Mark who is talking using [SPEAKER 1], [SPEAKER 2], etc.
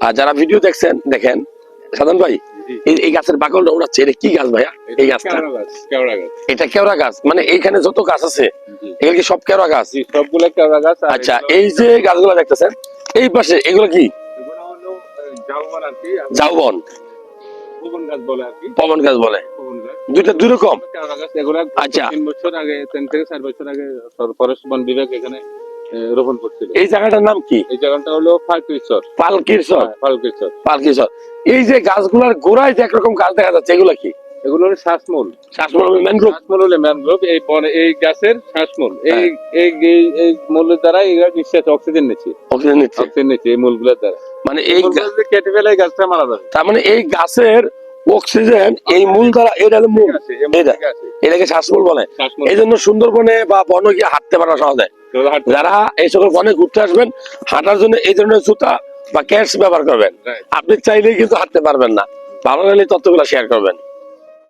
[SPEAKER 1] আর যারা ভিডিও দেখছেন দেখেন সাধন ভাই এই গাছের বাকলটা ওড়াচ্ছে এটা কি গাছ ভাইয়া? এই গাছটা। এটা কেওড়া গাছ মানে এইখানে যত গাছ আছে এগুলো কি সব কেওড়া গাছ?
[SPEAKER 2] সবগুলো কেওড়া গাছ
[SPEAKER 1] আচ্ছা এই যে গাছগুলো দেখতেছেন এই পাশে এগুলো কি? ঝাউবন
[SPEAKER 2] পবন গাছ বলে
[SPEAKER 1] দুইটা দুই রকম আচ্ছা।
[SPEAKER 2] তিন বছর আগে তিন থেকে চার বছর আগে ফরেস্ট বন বিভাগ এখানে রোপণ করছিল
[SPEAKER 1] এই জায়গাটার নাম কি?
[SPEAKER 2] এই জায়গাটা হলো ফালকিরচর
[SPEAKER 1] এই যে গাছগুলোর গোড়ায় যে একরকম গাছ দেখা যাচ্ছে এগুলো কি?
[SPEAKER 2] এগুলো হলো শ্বাসমূল।
[SPEAKER 1] শ্বাসমূল ম্যানগ্রোভ
[SPEAKER 2] শ্বাসমূল হলো ম্যানগ্রোভ এই বনে এই গাছের শ্বাসমূল। এই
[SPEAKER 1] হ্যাঁ।
[SPEAKER 2] এই এই- মূলের দ্বারা এরা নিঃশ্বাস অক্সিজেন নিচ্ছে।
[SPEAKER 1] অক্সিজেন নিচ্ছে।
[SPEAKER 2] অক্সিজেন নিচ্ছে এই মূলগুলোর দ্বারা।
[SPEAKER 1] মানে এই
[SPEAKER 2] কেটে ফেলে গাছটা মারা যাবে।
[SPEAKER 1] তার মানে এই গাছের অক্সিজেন এই মূল দ্বারা এটা হলো মূল। এটা। এটাকে শ্বাসমূল বলে। এই জন্য সুন্দরবনে বা বনে গিয়ে হাঁটতে পারা সহজ হয়। যারা এই সকল অনেক ঘুরতে আসবেন হাঁটার জন্য এই ধরনের জুতা বা ক্যাশ ব্যবহার করবেন। আপনি চাইলেই কিন্তু হাঁটতে পারবেন না। ভালো লাগলে তথ্যগুলো শেয়ার করবেন।